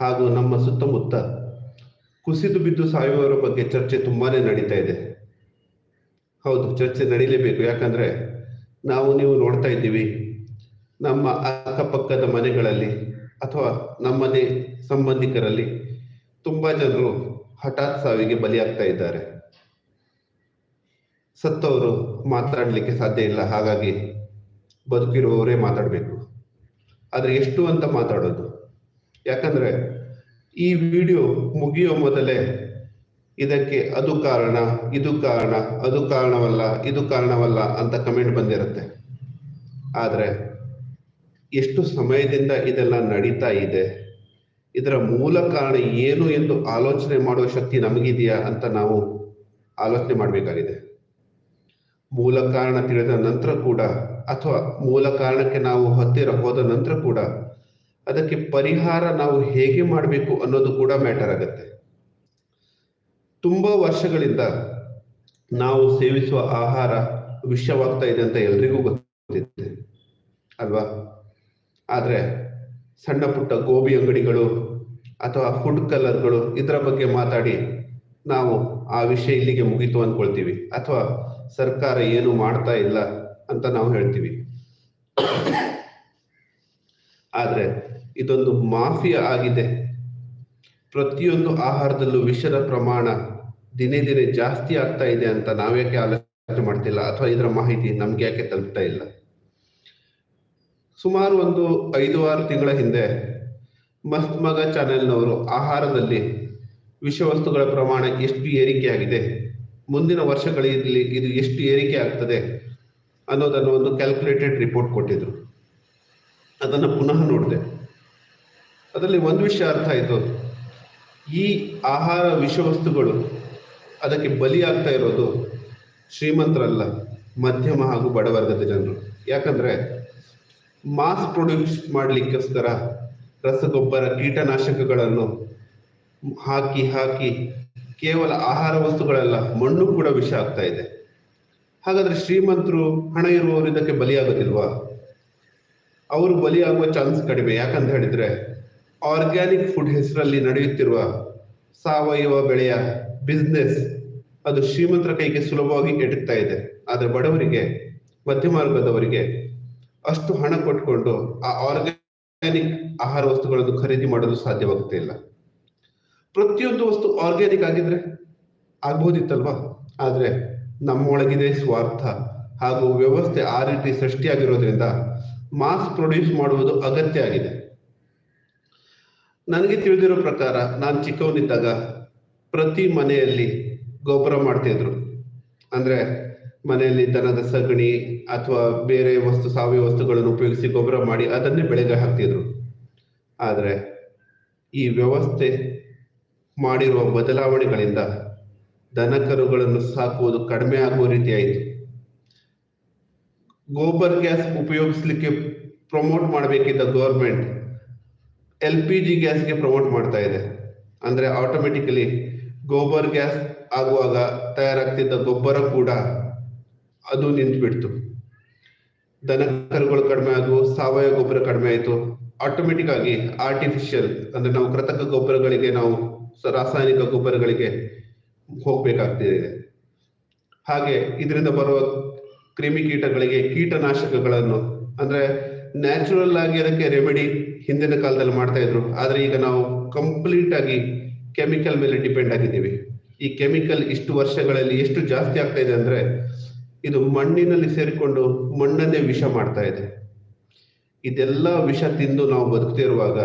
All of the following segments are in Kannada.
ಹಾಗೂ ನಮ್ಮ ಸುತ್ತಮುತ್ತ ಕುಸಿದು ಬಿದ್ದು ಸಾಯುವವರ ಬಗ್ಗೆ ಚರ್ಚೆ ತುಂಬಾನೇ ನಡೀತಾ ಇದೆ. ಹೌದು, ಚರ್ಚೆ ನಡೀಲೇಬೇಕು. ಯಾಕಂದ್ರೆ ನಾವು, ನೀವು ನೋಡ್ತಾ ಇದ್ದೀವಿ, ನಮ್ಮ ಅಕ್ಕಪಕ್ಕದ ಮನೆಗಳಲ್ಲಿ ಅಥವಾ ನಮ್ಮದೇ ಸಂಬಂಧಿಕರಲ್ಲಿ ತುಂಬಾ ಜನರು ಹಠಾತ್ ಸಾವಿಗೆ ಬಲಿಯಾಗ್ತಾ ಇದ್ದಾರೆ. ಸತ್ತವರು ಮಾತಾಡಲಿಕ್ಕೆ ಸಾಧ್ಯ ಇಲ್ಲ. ಹಾಗಾಗಿ ಬದುಕಿರುವವರೇ ಮಾತಾಡಬೇಕು. ಆದರೆ ಎಷ್ಟು ಅಂತ ಮಾತಾಡೋದು? ಯಾಕಂದ್ರೆ ಈ ವಿಡಿಯೋ ಮುಗಿಯೋ ಮೊದಲೇ ಇದಕ್ಕೆ ಅದು ಕಾರಣ, ಇದು ಕಾರಣ, ಅದು ಕಾರಣವಲ್ಲ, ಇದು ಕಾರಣವಲ್ಲ ಅಂತ ಕಮೆಂಟ್ ಬಂದಿರುತ್ತೆ. ಆದರೆ ಎಷ್ಟು ಸಮಯದಿಂದ ಇದೆಲ್ಲ ನಡೀತಾ ಇದೆ, ಇದರ ಮೂಲ ಕಾರಣ ಏನು ಎಂದು ಆಲೋಚನೆ ಮಾಡುವ ಶಕ್ತಿ ನಮಗಿದೆಯಾ ಅಂತ ನಾವು ಆಲೋಚನೆ ಮಾಡಬೇಕಾಗಿದೆ. ಮೂಲ ಕಾರಣ ತಿಳಿದ ನಂತರ ಕೂಡ, ಅಥವಾ ಮೂಲ ಕಾರಣಕ್ಕೆ ನಾವು ಹತ್ತಿರ ಹೋದ ನಂತರ ಕೂಡ ಅದಕ್ಕೆ ಪರಿಹಾರ ನಾವು ಹೇಗೆ ಮಾಡಬೇಕು ಅನ್ನೋದು ಕೂಡ ಮ್ಯಾಟರ್ ಆಗುತ್ತೆ. ತುಂಬಾ ವರ್ಷಗಳಿಂದ ನಾವು ಸೇವಿಸುವ ಆಹಾರ ವಿಷವಾಗ್ತಾ ಇದೆ ಅಂತ ಎಲ್ರಿಗೂ ಗೊತ್ತಿದೆ. ಅಲ್ವಾ? ಆದ್ರೆ ಸಣ್ಣ ಪುಟ್ಟ ಗೋಬಿ ಅಂಗಡಿಗಳು ಅಥವಾ ಫುಡ್ ಕಲರ್ಗಳು ಇದರ ಬಗ್ಗೆ ಮಾತಾಡಿ ನಾವು ಆ ವಿಷಯ ಇಲ್ಲಿಗೆ ಮುಗಿತು ಅನ್ಕೊಳ್ತೀವಿ. ಅಥವಾ ಸರ್ಕಾರ ಏನು ಮಾಡ್ತಾ ಇಲ್ಲ ಅಂತ ನಾವು ಹೇಳ್ತೀವಿ. ಆದ್ರೆ ಇದೊಂದು ಮಾಫಿಯಾ ಆಗಿದೆ. ಪ್ರತಿಯೊಂದು ಆಹಾರದಲ್ಲೂ ವಿಷದ ಪ್ರಮಾಣ ದಿನೇ ದಿನೇ ಜಾಸ್ತಿ ಆಗ್ತಾ ಇದೆ ಅಂತ ನಾವ್ಯಾಕೆ ಆಲೋಚನೆ ಮಾಡ್ತಿಲ್ಲ? ಅಥವಾ ಇದರ ಮಾಹಿತಿ ನಮ್ಗೆ ಯಾಕೆ ತಲುಪ್ತಾ ಇಲ್ಲ? ಸುಮಾರು ಒಂದು ಐದು ಆರು ತಿಂಗಳ ಹಿಂದೆ ಮಸ್ತ್ ಮಗ ಚಾನೆಲ್ನವರು ಆಹಾರದಲ್ಲಿ ವಿಷವಸ್ತುಗಳ ಪ್ರಮಾಣ ಎಷ್ಟು ಏರಿಕೆ ಆಗಿದೆ ಮುಂದಿನ ವರ್ಷಗಳಲ್ಲಿ ಇದು ಎಷ್ಟು ಏರಿಕೆ ಆಗ್ತದೆ ಅನ್ನೋದನ್ನು ಒಂದು ಕ್ಯಾಲ್ಕುಲೇಟೆಡ್ ರಿಪೋರ್ಟ್ ಕೊಟ್ಟಿದ್ರು. ಅದನ್ನು ಪುನಃ ನೋಡಿದೆ. ಅದರಲ್ಲಿ ಒಂದು ವಿಷಯ ಅರ್ಥ ಆಯಿತು. ಈ ಆಹಾರ ವಿಷವಸ್ತುಗಳು ಅದಕ್ಕೆ ಬಲಿಯಾಗ್ತಾ ಇರೋದು ಶ್ರೀಮಂತರಲ್ಲ, ಮಧ್ಯಮ ಹಾಗೂ ಬಡವರ್ಗದ ಜನರು. ಯಾಕಂದ್ರೆ ಮಾಸ್ ಪ್ರೊಡ್ಯೂಸ್ ಮಾಡಲಿಕ್ಕೋಸ್ಕರ ರಸಗೊಬ್ಬರ, ಕೀಟನಾಶಕಗಳನ್ನು ಹಾಕಿ ಹಾಕಿ ಕೇವಲ ಆಹಾರ ವಸ್ತುಗಳಲ್ಲ, ಮಣ್ಣು ಕೂಡ ವಿಷ ಆಗ್ತಾ ಇದೆ. ಹಾಗಾದ್ರೆ ಶ್ರೀಮಂತರು ಹಣ ಇರುವವರು ಇದಕ್ಕೆ ಬಲಿಯಾಗೋದಿಲ್ವಾ ಅವರು ಬಲಿಯಾಗುವ ಚಾನ್ಸ್ ಕಡಿಮೆ. ಯಾಕಂತ ಹೇಳಿದ್ರೆ ಆರ್ಗ್ಯಾನಿಕ್ ಫುಡ್ ಹೆಸರಲ್ಲಿ ನಡೆಯುತ್ತಿರುವ ಸಾವಯವ ಬೆಳೆಯ ಬಿಸ್ನೆಸ್ ಅದು ಶ್ರೀಮಂತರ ಕೈಗೆ ಸುಲಭವಾಗಿ ಎಟುಕ್ತಾ ಇದೆ. ಆದ್ರೆ ಬಡವರಿಗೆ ಮಧ್ಯಮ ವರ್ಗದವರಿಗೆ ಅಷ್ಟು ಹಣ ಕೊಟ್ಕೊಂಡು ಆ ಆರ್ಗ್ಯಾನಿಕ್ ಆಹಾರ ವಸ್ತುಗಳನ್ನು ಖರೀದಿ ಮಾಡಲು ಸಾಧ್ಯವಾಗುತ್ತಿಲ್ಲ ಪ್ರತಿಯೊಂದು ವಸ್ತು ಆರ್ಗ್ಯಾನಿಕ್ ಆಗಿದ್ರೆ ಆಗ್ಬೋದಿತ್ತಲ್ವಾ? ಆದ್ರೆ ನಮ್ಮೊಳಗಿದೆ ಸ್ವಾರ್ಥ ಹಾಗೂ ವ್ಯವಸ್ಥೆ ಆ ರೀತಿ ಸೃಷ್ಟಿಯಾಗಿರೋದ್ರಿಂದ ಮಾಸ್ ಪ್ರೊಡ್ಯೂಸ್ ಮಾಡುವುದು ಅಗತ್ಯ ಆಗಿದೆ. ನನಗೆ ತಿಳಿದಿರೋ ಪ್ರಕಾರ ನಾನು ಚಿಕ್ಕವನಿದ್ದಾಗ ಪ್ರತಿ ಮನೆಯಲ್ಲಿ ಗೊಬ್ಬರ ಮಾಡ್ತಿದ್ರು ಅಂದ್ರೆ ಮನೆಯಲ್ಲಿ ದನದ ಸಗಣಿ ಅಥವಾ ಬೇರೆ ವಸ್ತು, ಸಾವಯವ ವಸ್ತುಗಳನ್ನು ಉಪಯೋಗಿಸಿ ಗೊಬ್ಬರ ಮಾಡಿ ಅದನ್ನೇ ಬೆಳೆಗೆ ಹಾಕ್ತಿದ್ರು. ಆದರೆ ಈ ವ್ಯವಸ್ಥೆ ಮಾಡಿರುವ ಬದಲಾವಣೆಗಳಿಂದ ದನ ಕರುಗಳನ್ನು ಸಾಕುವುದು ಕಡಿಮೆ ಆಗುವ ರೀತಿ ಆಯಿತು ಗೋಬರ್ ಗ್ಯಾಸ್ ಉಪಯೋಗಿಸ್ಲಿಕ್ಕೆ ಪ್ರಮೋಟ್ ಮಾಡಬೇಕಿದ್ದ ಗೌರ್ಮೆಂಟ್ ಎಲ್ ಪಿ ಜಿ ಗ್ಯಾಸ್ಗೆ ಪ್ರಮೋಟ್ ಮಾಡ್ತಾ ಇದೆ. ಅಂದ್ರೆ ಆಟೋಮೆಟಿಕಲಿ ಗೋಬರ್ ಗ್ಯಾಸ್ ಆಗುವಾಗ ತಯಾರಾಗ್ತಿದ್ದ ಗೊಬ್ಬರ ಕೂಡ ಅದು ನಿಂತುಬಿಡ್ತು. ದನ ಕರುಗಳು ಕಡಿಮೆ ಆದವು, ಸಾವಯವ ಗೊಬ್ಬರ ಕಡಿಮೆ ಆಯಿತು. ಆಟೋಮೆಟಿಕ್ ಆಗಿ ಆರ್ಟಿಫಿಷಿಯಲ್ ಅಂದ್ರೆ ನಾವು ಕೃತಕ ಗೊಬ್ಬರಗಳಿಗೆ, ನಾವು ರಾಸಾಯನಿಕ ಗೊಬ್ಬರಗಳಿಗೆ ಹೋಗ್ಬೇಕಾಗ್ತಿದೆ. ಹಾಗೆ ಇದರಿಂದ ಬರುವ ಕ್ರಿಮಿಕೀಟಗಳಿಗೆ ಕೀಟನಾಶಕಗಳನ್ನು, ಅಂದ್ರೆ ನ್ಯಾಚುರಲ್ ಆಗಿ ಅದಕ್ಕೆ ರೆಮಿಡಿ ಹಿಂದಿನ ಕಾಲದಲ್ಲಿ ಮಾಡ್ತಾ ಇದ್ರು. ಆದ್ರೆ ಈಗ ನಾವು ಕಂಪ್ಲೀಟ್ ಆಗಿ ಕೆಮಿಕಲ್ ಮೇಲೆ ಡಿಪೆಂಡ್ ಆಗಿದ್ದೀವಿ. ಈ ಕೆಮಿಕಲ್ ಇಷ್ಟು ವರ್ಷಗಳಲ್ಲಿ ಎಷ್ಟು ಜಾಸ್ತಿ ಆಗ್ತಾ ಇದೆ ಅಂದ್ರೆ, ಇದು ಮಣ್ಣಿನಲ್ಲಿ ಸೇರಿಕೊಂಡು ಮಣ್ಣನ್ನೇ ವಿಷ ಮಾಡ್ತಾ ಇದೆ. ಇದೆಲ್ಲ ವಿಷ ತಿಂದು ನಾವು ಬದುಕ್ತಿರುವಾಗ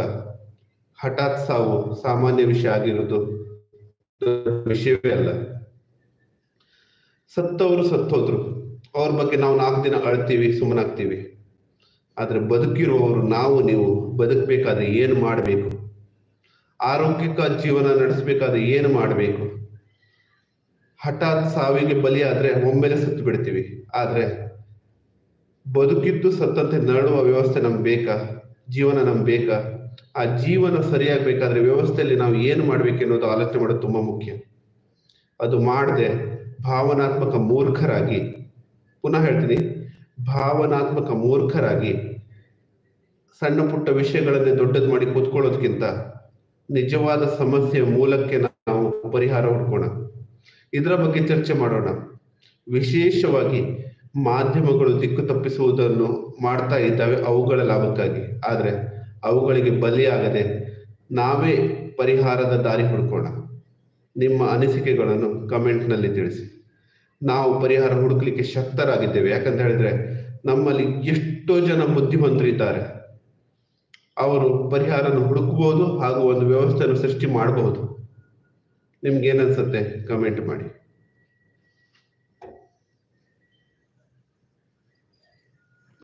ಹಠಾತ್ ಸಾವು ಸಾಮಾನ್ಯ ವಿಷ ಆಗಿರೋದು ವಿಷಯವೇ ಅಲ್ಲ. ಸತ್ತವರು ಸತ್ತೋದ್ರು. ಅವ್ರ ಬಗ್ಗೆ ನಾವು ನಾಲ್ಕು ದಿನ ಅಳ್ತೀವಿ, ಸುಮ್ಮನಾಗ್ತೀವಿ. ಆದ್ರೆ ಬದುಕಿರುವವರು ನಾವು, ನೀವು ಬದುಕಬೇಕಾದ್ರೆ ಏನು ಮಾಡಬೇಕು? ಆರೋಗ್ಯಕ ಜೀವನ ನಡೆಸಬೇಕಾದ್ರೆ ಏನು ಮಾಡಬೇಕು? ಹಠಾತ್ ಸಾವಿಗೆ ಬಲಿಯಾದ್ರೆ ಒಮ್ಮೆಲೆ ಸತ್ತು ಬಿಡ್ತೀವಿ. ಆದ್ರೆ ಬದುಕಿದ್ದು ಸತ್ತಂತೆ ನರಳುವ ವ್ಯವಸ್ಥೆ ನಮ್ಗೆ ಬೇಕಾ? ಜೀವನ ನಮ್ಗೆ ಬೇಕಾ? ಆ ಜೀವನ ಸರಿಯಾಗಬೇಕಾದ್ರೆ ವ್ಯವಸ್ಥೆಯಲ್ಲಿ ನಾವು ಏನು ಮಾಡ್ಬೇಕು ಅನ್ನೋದು ಆಲೋಚನೆ ಮಾಡೋದು ತುಂಬಾ ಮುಖ್ಯ. ಅದು ಮಾಡದೆ ಭಾವನಾತ್ಮಕ ಮೂರ್ಖರಾಗಿ ಪುನಃ ಹೇಳ್ತೀನಿ. ಭಾವನಾತ್ಮಕ ಮೂರ್ಖರಾಗಿ ಸಣ್ಣ ಪುಟ್ಟ ವಿಷಯಗಳನ್ನೇ ದೊಡ್ಡದು ಮಾಡಿ ಕೂತ್ಕೊಳ್ಳೋದಕ್ಕಿಂತ ನಿಜವಾದ ಸಮಸ್ಯೆಯ ಮೂಲಕ್ಕೆ ನಾವು ಪರಿಹಾರ ಹುಡ್ಕೋಣ. ಇದರ ಬಗ್ಗೆ ಚರ್ಚೆ ಮಾಡೋಣ. ವಿಶೇಷವಾಗಿ ಮಾಧ್ಯಮಗಳು ದಿಕ್ಕು ತಪ್ಪಿಸುವುದನ್ನು ಮಾಡ್ತಾ ಇದ್ದಾವೆ ಅವುಗಳ ಲಾಭಕ್ಕಾಗಿ. ಆದರೆ ಅವುಗಳಿಗೆ ಬಲಿಯಾಗದೆ ನಾವೇ ಪರಿಹಾರದ ದಾರಿ ಹುಡ್ಕೋಣ. ನಿಮ್ಮ ಅನಿಸಿಕೆಗಳನ್ನು ಕಮೆಂಟ್ನಲ್ಲಿ ತಿಳಿಸಿ. ನಾವು ಪರಿಹಾರ ಹುಡುಕ್ಲಿಕ್ಕೆ ಶಕ್ತರಾಗಿದ್ದೇವೆ. ಯಾಕಂತ ಹೇಳಿದ್ರೆ ನಮ್ಮಲ್ಲಿ ಎಷ್ಟೋ ಜನ ಬುದ್ಧಿವಂತರು ಇದ್ದಾರೆ ಅವರು ಪರಿಹಾರನ ಹುಡುಕಬಹುದು ಹಾಗೂ ಒಂದು ವ್ಯವಸ್ಥೆಯನ್ನು ಸೃಷ್ಟಿ ಮಾಡಬಹುದು ನಿಮ್ಗೆ ಏನನ್ಸುತ್ತೆ ಕಮೆಂಟ್ ಮಾಡಿ.